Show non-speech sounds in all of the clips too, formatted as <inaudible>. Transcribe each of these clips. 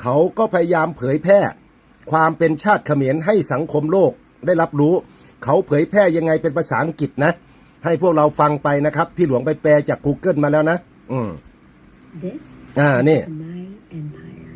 เขาก็พยายามเผยแพร่ ความเป็นชาติเขมรให้สังคมโลกได้รับรู้ เขาเผยแพร่ยังไงเป็นภาษาอังกฤษนะ ให้พวกเราฟังไปนะครับ พี่หลวงไปแปลจาก Google มาแล้วนะ อืม This Ah, is nee. the Khmer Empire,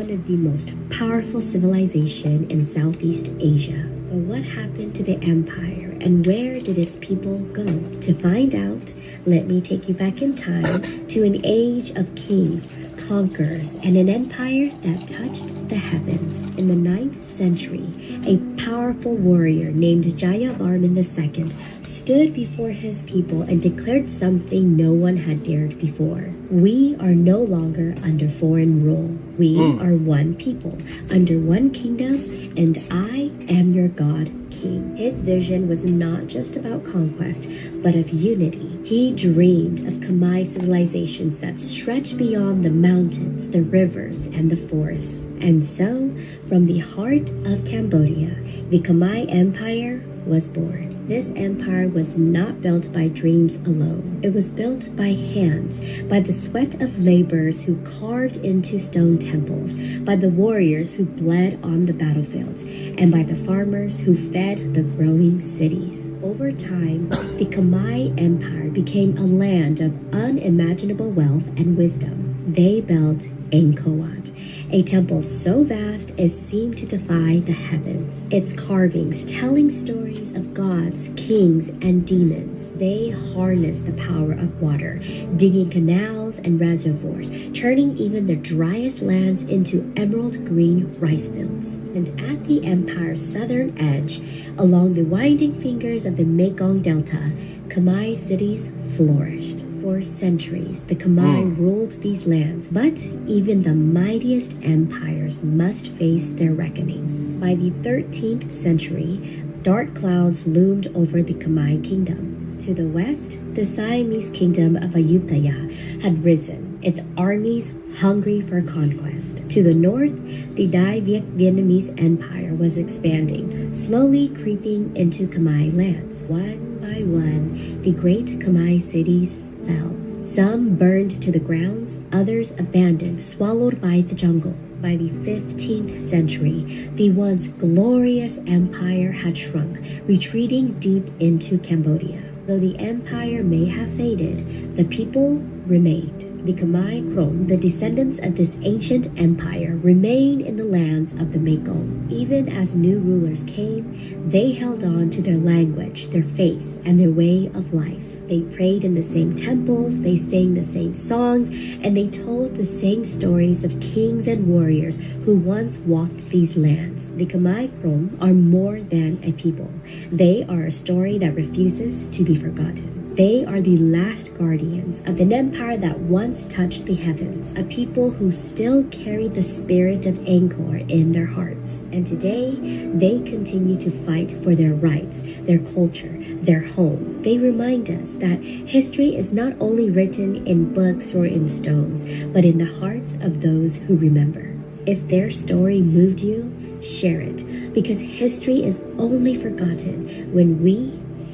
one of the most powerful civilization in Southeast Asia. But what happened to the empire and where did its people go? To find out, let me take you back in time to an age of kings, conquerors, and an empire that touched the heavens. In the 9th century, a powerful warrior named Jayavarman II stood before his people and declared something no one had dared before. We are no longer under foreign rule. We hmm. are one people, under one kingdom, and I am your God, King. His vision was not just about conquest, but of unity. He dreamed of Khmer civilizations that stretched beyond the mountains, the rivers, and the forests. And so, from the heart of Cambodia, the Khmer Empire was born. This empire was not built by dreams alone. It was built by hands, by the sweat of laborers who carved into stone temples, by the warriors who bled on the battlefields, and by the farmers who fed the growing cities. Over time, the Khmer Empire became a land of unimaginable wealth and wisdom. They built Angkor Wat, a temple so vast it seemed to defy the heavens. Its carvings telling stories of gods, kings, and demons. They harnessed the power of water, digging canals and reservoirs, turning even the driest lands into emerald green rice fields. And at the empire's southern edge, along the winding fingers of the Mekong Delta, Khmer cities flourished. For centuries, the Khmer hmm. ruled these lands, but even the mightiest empires must face their reckoning. By the 13th century, dark clouds loomed over the Khmer kingdom. To the west, the Siamese kingdom of Ayutthaya had risen, its armies hungry for conquest. To the north, the Dai Viet Vietnamese empire was expanding, slowly creeping into Khmer lands. One by one, the great Khmer cities fell. Some burned to the grounds, others abandoned, swallowed by the jungle. By the 15th century, the once glorious empire had shrunk, retreating deep into Cambodia. Though the empire may have faded, the people remained. The Khmer Krom, the descendants of this ancient empire, remained in the lands of the Mekong. Even as new rulers came, they held on to their language, their faith, and their way of life. They prayed in the same temples, they sang the same songs, and they told the same stories of kings and warriors who once walked these lands. The Khmer Krom are more than a people. They are a story that refuses to be forgotten. They are the last guardians of an empire that once touched the heavens, a people who still carry the spirit of Angkor in their hearts. And today, they continue to fight for their rights, their culture, their home. They remind us that history is not only written in books or in stones, but in the hearts of those who remember. If their story moved you, share it, because history is only forgotten when we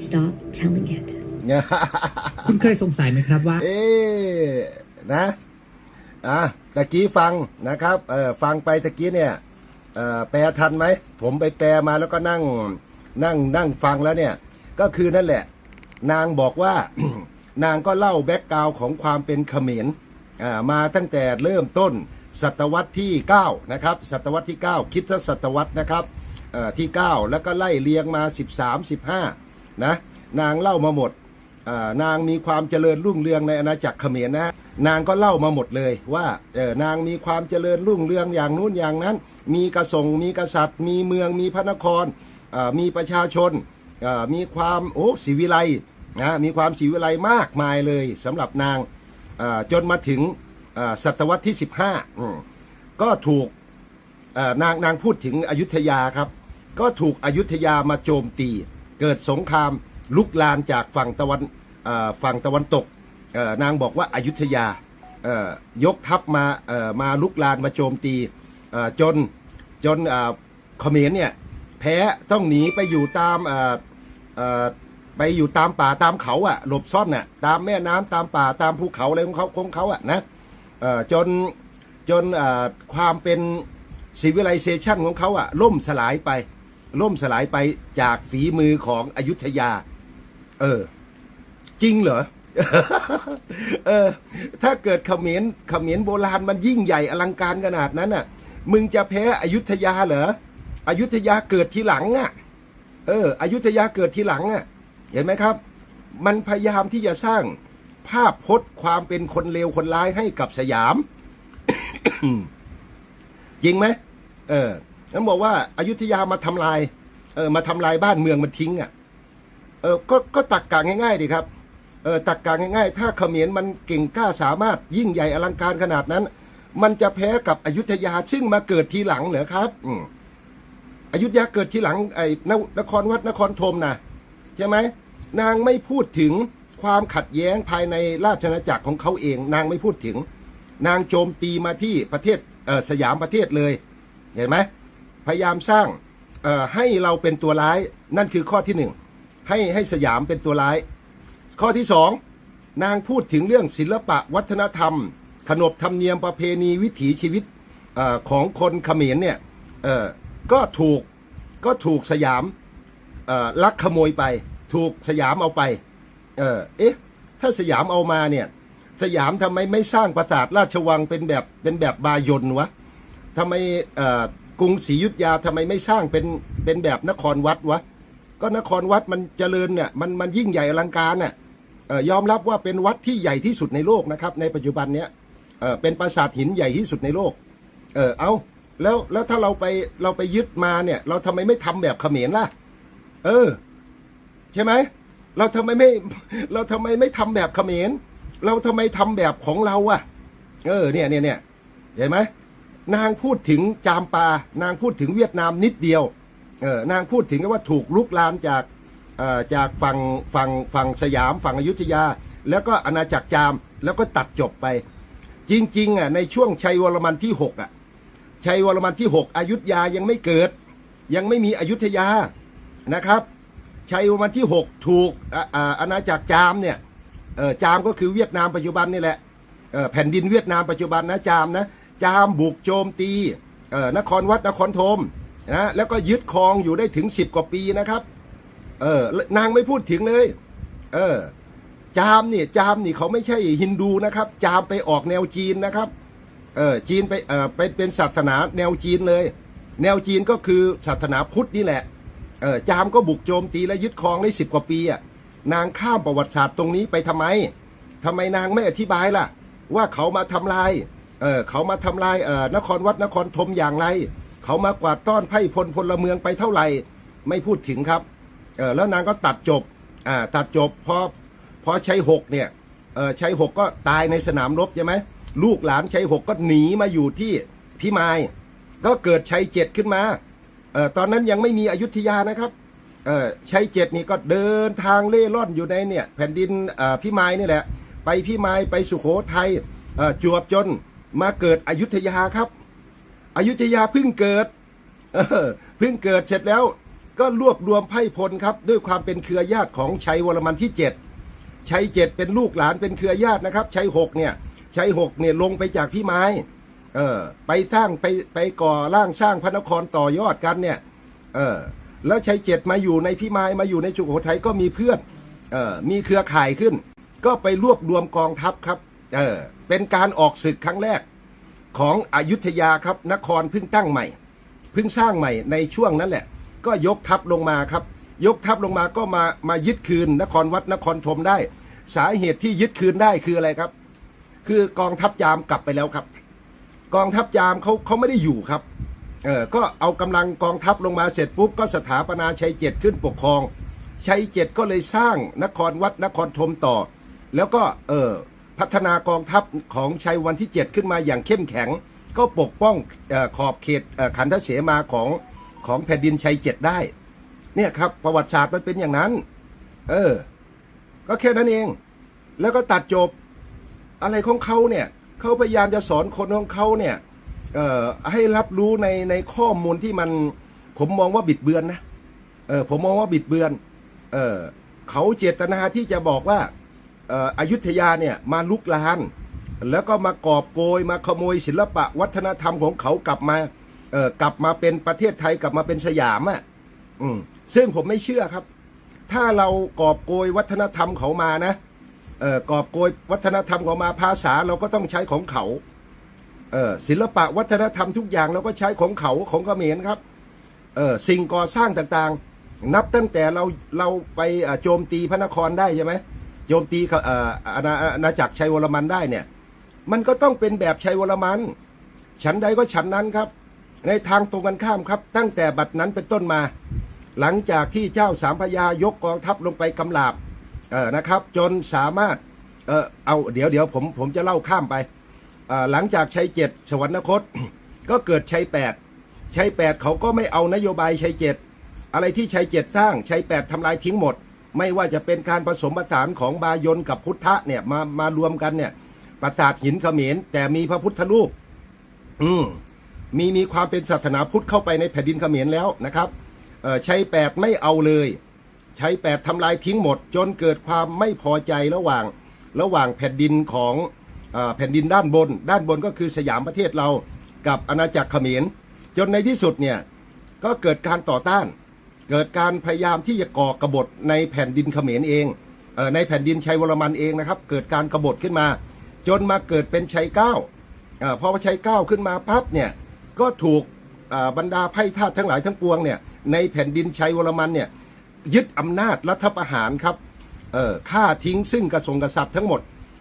stop telling it. <laughs> คุณเคยสงสัยไหมครับว่า เอ๊ะนะอ่ะตะกี้ฟังนะครับเออฟังไปตะกี้เนี่ยเอ่อแปลทันไหม ผมไปแปลมาแล้วก็นั่งนั่งนั่งฟังแล้วเนี่ย ก็คือนั่นแหละ นางบอกว่านางก็เล่าแบ็กกราวของความเป็นเขมรมาตั้งแต่เริ่มต้นศตวรรษที่ 9 นะครับ ศตวรรษที่ 9 คิดศตวรรษนะครับเอ่อที่ 9 แล้วก็ไล่เรียงมา 13 15 นะ นางเล่ามาหมดนางมีความเจริญรุ่งเรืองในอาณาจักรเขมรนะนางก็เล่ามาหมดเลยว่านางมีความเจริญรุ่งเรืองอย่างนู้นอย่างนั้น มีกระทรงมีกษัตริย์ มีเมืองมีพระนครมีประชาชน มีความโอ้ศิวิไลนะมีความศิวิไลมากมายเลยสำหรับนางจนมาถึงศตวรรษที่ 15 ก็ถูกนางนางพูดถึงอยุธยาครับ ก็ถูกอยุธยามาโจมตี เกิดสงครามลุกลานจากฝั่งตะวันฝั่งตะวันตกนางบอกว่าอายุธยายกทัพมามาลุกลานมาโจมตีจนจนเอ่อเขมรเนี่ย แพ้ต้องหนีไปอยู่ตามไปอยู่ตามป่าตามเขาอะหลบซ่อนอะตามแม่น้ำตามป่าตามภูเขาอะไรของเขาของเขาอะนะจนจนความเป็น civilization ของเขาอะล่มสลายไป ล่มสลายไปจากฝีมือของอยุธยา เออ จริงเหรอเออ ถ้าเกิดเขมรเขมรโบราณมันยิ่งใหญ่อลังการขนาดนั้นน่ะ มึงจะแพ้อยุธยาเหรอ อยุธยาเกิดทีหลังอะ เออ อยุธยาเกิดทีหลังอะ เห็นไหมครับ มันพยายามที่จะสร้างภาพพจน์ความเป็นคนเลวคนร้ายให้กับสยาม จริงไหม เออนั่นบอกว่าอายุธยามาทำลาย เออ มาทำลายบ้านเมืองมันทิ้งอะ เออ ก็ก็ตักกะง่ายๆดีครับ เออ ตักกะง่ายๆ ถ้าเขมรมันเก่งกล้าสามารถยิ่งใหญ่อลังการขนาดนั้น มันจะแพ้กับอยุธยาซึ่งมาเกิดทีหลังเหรอครับ อืม อยุธยาเกิดทีหลังไอ้นนครวัดนครธมนะใช่ไหมนางไม่พูดถึงความขัดแย้งภายในราชอาณาจักรของเขาเอง นางไม่พูดถึง นางโจมตีมาที่ประเทศเสยามประเทศเลย เห็นไหมพยายามสร้างให้เราเป็นตัวร้ายนั่นคือข้อที่หนึ่งให้ให้สยามเป็นตัวร้าย ข้อที่สองนางพูดถึงเรื่องศิลปะวัฒนธรรม ขนบธรรมเนียมประเพณีวิถีชีวิตอของคนเขมรเนี่ยเก็ถูกก็ถูกสยามลักขโมยไป ถูกสยามเอาไป เออเอ๊ะ ถ้าสยามเอามาเนี่ย สยามทำไมไม่สร้างปราสาทราชวังเป็นแบบเป็นแบบบายนวะทำไมกรุงศรีอยุธยาทำไมไม่สร้างเป็นเป็นแบบนครวัดวะ ก็นครวัดมันเจริญเนี่ยมันมันยิ่งใหญ่อลังการน่ะยอมรับว่าเป็นวัดที่ใหญ่ที่สุดในโลกนะครับ ในปัจจุบันเนี้ยเเป็นปราสาทหินใหญ่ที่สุดในโลก เออเอา แล้วแล้วถ้าเราไปเราไปยึดมาเนี่ย เราทำไมไม่ทำแบบเขมรล่ะ เออ ใช่ไหมเราทำไมไม่ เราทำไมไม่ทำแบบเขมรเราทำไมทำแบบของเราอะเออเนี่ยเนี่ยเนี่ยเห็นไหมนางพูดถึงจามปา นางพูดถึงเวียดนามนิดเดียวเออนางพูดถึงว่าถูกลุกลามจากเอ่อจากฝั่งฝั่งฝั่งสยามฝั่งอยุธยา แล้วก็อาณาจักรจามแล้วก็ตัดจบไป จริงๆอะในช่วงชัยวรมันที่หกอะ ชัยวรมันที่หกอยุธยายังไม่เกิด ยังไม่มีอยุธยานะครับ ชัยวรมันที่หกถูกอาอ่าอาณาจักรจามเนี่ยจามก็คือเวียดนามปัจจุบันนี่แหละแผ่นดินเวียดนามปัจจุบันนะจามนะจามบุกโจมตีนครวัดนครธมนะแล้วก็ยึดครองอยู่ได้ถึงสิบกว่าปีนะครับเออนางไม่พูดถึงเลยเออจามเนี่ยจามนี่เขาไม่ใช่ฮินดูนะครับ จามไปออกแนวจีนนะครับ เออจีนไปเออไปเป็นศาสนาแนวจีนเลย แนวจีนก็คือศาสนาพุทธนี่แหละเออจามก็บุกโจมตีและยึดครองได้สิบกว่าปีอะนางข้ามประวัติศาสตร์ตรงนี้ไปทำไมทำไมนางไม่อธิบายล่ะ ว่าเขามาทำลายเออเขามาทำลายเออนครวัดนครธมอย่างไร เขามากวาดต้อนไพ่พลพลเมืองไปเท่าไหร่ ไม่พูดถึงครับเออแล้วนางก็ตัดจบอ่าตัดจบพอพอใชัยหกเนี่ยเออใชัยหกก็ตายในสนามรบใช่ไหม ลูกหลานชัยหกก็หนีมาอยู่ที่พิมายก็เกิดชัยเจ็ดขึ้นมาเออตอนนั้นยังไม่มีอยุธยานะครับเออชัยเจ็ดนี่ก็เดินทางเล่ร่อนอยู่ในเนี่ยแผ่นดินเอ่อพิมายนี่แหละ ไปพิมายไปสุโขทัยเอ่อจวบจนมาเกิดอยุธยาครับ อยุธยาเพิ่งเกิดเพิ่งเกิดเสร็จแล้วก็รวบรวมไพ่พลครับ ด้วยความเป็นเครือญาติของชัยวรมันที่เจ็ดชัยเจ็ดเป็นลูกหลานเป็นเครือญาตินะครับ ชัยหกเนี่ย ชัยหกเนี่ยลงไปจากพี่ไม้เออไปสร้างไปไปก่อร่างสร้างพระนครต่อยอดกันเนี่ยเออแล้วชัยเจ็ดมาอยู่ในพี่ไม้มาอยู่ในสุโขทัยก็มีเพื่อนเออมีเครือข่ายขึ้น ก็ไปรวบรวมกองทัพครับเออเป็นการออกศึกครั้งแรกของอยุธยาครับนครเพิ่งตั้งใหม่เพิ่งสร้างใหม่ในช่วงนั้นแหละ ก็ยกทัพลงมาครับ ยกทัพลงมาก็มามายึดคืนนครวัดนครธมได้ สาเหตุที่ยึดคืนได้คืออะไรครับ คือกองทัพยามกลับไปแล้วครับ กองทัพยามเขาเขาไม่ได้อยู่ครับเออก็เอากำลังกองทัพลงมาเสร็จปุ๊บก็สถาปนาชัยเจ็ดขึ้นปกครองชัยเจ็ดก็เลยสร้างนครวัดนครธมต่อ แล้วก็เออพัฒนากองทัพของชัยวันที่ 7 ขึ้นมาอย่างเข้มแข็ง ก็ปกป้องออขอบเขตเขันธเสมาของของแผ่นดินชัยเจ็ดได้ เนี่ยครับประวัติศาสตร์มันเป็นอย่างนั้น เออ ก็แค่นั้นเอง แล้วก็ตัดจบ อะไรของเขาเนี่ยเขาพยายามจะสอนคนของเขาเนี่ยเอ่อให้รับรู้ในในข้อมูลที่มันผมมองว่าบิดเบือนนะเออผมมองว่าบิดเบือนเออเขาเจตนาที่จะบอกว่าเอ่ออยุธยาเนี่ยมาลุกลาน แล้วก็มากอบโกยมาขโมยศิลปะวัฒนธรรมของเขากลับมาเออกลับมาเป็นประเทศไทยกลับมาเป็นสยามอะอืมซึ่งผมไม่เชื่อครับ ถ้าเรากอบโกยวัฒนธรรมเขามานะ กอบโกยวัฒนธรรมเขามาภาษาเราก็ต้องใช้ของเขาเศิลปะวัฒนธรรมทุกอย่างเราก็ใช้ของเขาของเขมรครับสิ่งก่อสร้างต่างๆ นับตั้งแต่เราเราไปโจมตีพระนครได้ใช่ไหมโจมตีอาณาอาณาจักรชัยวรมันได้เนี่ยมันก็ต้องเป็นแบบชัยวรมัน ฉันใดก็ฉันนั้นครับ ในทางตรงกันข้ามครับ ตั้งแต่บัดนั้นเป็นต้นมา หลังจากที่เจ้าสามพระยายกกองทัพลงไปกำลาบ เออนะครับ จนสามารถเออเอาเดี๋ยวเดี๋ยวผมผมจะเล่าข้ามไปอ่อหลังจากชัยเจ็ดสวรรคต ก็เกิดชัยแปดชัยแปดเขาก็ไม่เอานโยบายชัยเจ็ดอะไรที่ชัยเจ็ดสร้างชัยแปดทำลายทิ้งหมด ไม่ว่าจะเป็นการผสมผสานของบายนกับพุทธะเนี่ยมามารวมกันเนี่ยปราสาทหินเขมรแต่มีพระพุทธรูป อืมมีมีความเป็นศาสนาพุทธเข้าไปในแผ่นดินเขมรแล้วนะครับเออใช้แปดไม่เอาเลย ใช้แปดทำลายทิ้งหมด จนเกิดความไม่พอใจระหว่างระหว่างแผ่นดินของอแผ่นดินด้านบน ด้านบนก็คือสยามประเทศเรากับอาณาจักรเขมร จนในที่สุดเนี่ยก็เกิดการต่อต้าน เกิดการพยายามที่จะก่อกบฏในแผ่นดินเขมรเองเออในแผ่นดินชัยวรมันเองนะครับ เกิดการกบฏขึ้นมา จนมาเกิดเป็นชัยเก้าอ่าพอชัยเก้าขึ้นมาปั๊บเนี่ยก็ถูกบรรดาไพ่ทาสทั้งหลายทั้งปวงเนี่ยในแผ่นดินชัยวรมันเนี่ย ยึดอำนาจรัฐประหารครับเอ่อฆ่าทิ้งซึ่งกระทรงกษัตริย์ทั้งหมด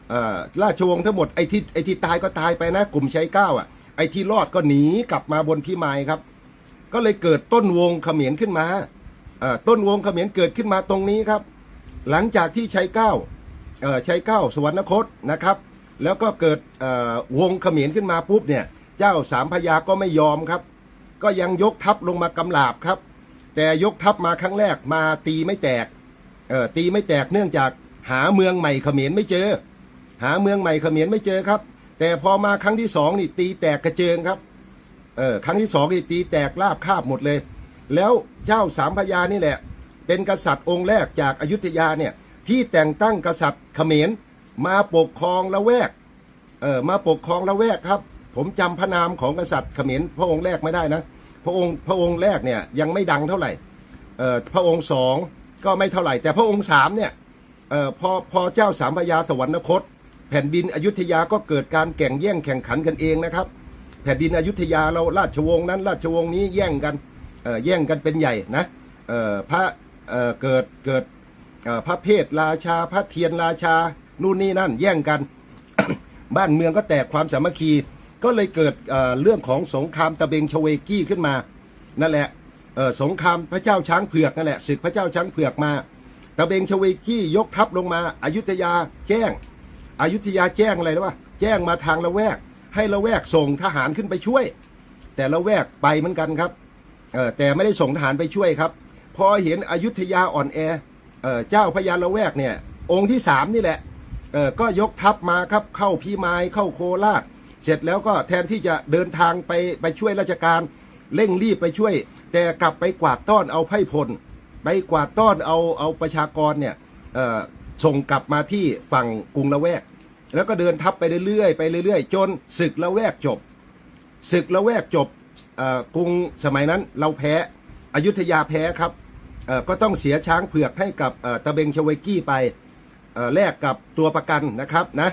เอ่อราชวงศ์ทั้งหมดไอ้ที่ไอ้ที่ตายก็ตายไปนะ กลุ่มชัยเก้าอะไอ้ที่รอดก็หนีกลับมาบนพิมายครับ ก็เลยเกิดต้นวงเขมรขึ้นมาเอ่อต้นวงเขมรเกิดขึ้นมาตรงนี้ครับ หลังจากที่ชัยเก้าเอ่อชัยเก้าสวรรคตนะครับ แล้วก็เกิดเอ่อวงเขมรขึ้นมาปุ๊บเนี่ย เจ้าสามพระยาก็ไม่ยอมครับ ก็ยังยกทัพลงมากำลาบครับ แต่ยกทัพมาครั้งแรกมาตีไม่แตกเออตีไม่แตกเนื่องจากหาเมืองใหม่เขมรไม่เจอ หาเมืองใหม่เขมรไม่เจอครับ แต่พอมาครั้งที่สองนี่ตีแตกกระเจิงครับเออครั้งที่สองนี่ตีแตกลาบคาบหมดเลย แล้วเจ้าสามพระยานี่แหละ เป็นกษัตริย์องค์แรกจากอยุทยาเนี่ยที่แต่งตั้งกษัตริย์เขมรมาปกครองละแวกเออมาปกครองละแวกครับ ผมจำพระนามของกษัตริย์เขมรพระองค์แรกไม่ได้นะ พระองค์พระองค์แรกเนี่ยยังไม่ดังเท่าไหร่เอ่อพระองค์สองก็ไม่เท่าไหร่ แต่พระองค์สามเนี่ยเอ่อพอพอเจ้าสามพระยาสวรรคต แผ่นดินอยุธยาก็เกิดการแข่งแย่งแข่งขันกันเองนะครับ แผ่นดินอยุธยาเราราชวงศ์นั้น ราชวงศ์นี้แย่งกันเอ่อแย่งกันเป็นใหญ่นะเอ่อพระเอ่อเกิดเกิดเอ่อพระเพทราชาพระเทียนราชานู่นนี่นั่นแย่งกัน บ้านเมืองก็แตกความสามัคคี ก็เลยเกิดเรื่องของสงครามตะเบงชเวกี้ขึ้นมา นั่นแหละสงครามพระเจ้าช้างเผือกนั่นแหละศึกพระเจ้าช้างเผือกมา ตะเบงชเวกี้ยกทัพลงมาอายุทยาแจ้งอายุทยาแจ้งอะไรนะวะแจ้งมาทางละแวก ให้ละแวกส่งทหารขึ้นไปช่วย แต่ละแวกไปเหมือนกันครับเอแต่ไม่ได้ส่งทหารไปช่วยครับ พอเห็นอายุธยาอ่อนแอเอเจ้าพญาละแวกเนี่ยองค์ที่สามนี่แหละเอก็ยกทัพมาครับเข้าพีมายเข้าโคราช เสร็จแล้วก็แทนที่จะเดินทางไปไปช่วยราชการ เร่งรีบไปช่วย แต่กลับไปกวาดต้อนเอาไพ่พล ไปกวาดต้อนเอาเอาประชากรเนี่ยส่งกลับมาที่ฝั่งกรุงละแวก แล้วก็เดินทัพไปเรื่อยๆไปเรื่อยๆ จนศึกละแวกจบศึกละแวกจบกรุงสมัยนั้นเราแพ้อยุธยาแพ้ครับก็ต้องเสียช้างเผือกให้กับตะเบงชเวกี้ไปแลกกับตัวประกันนะครับนะ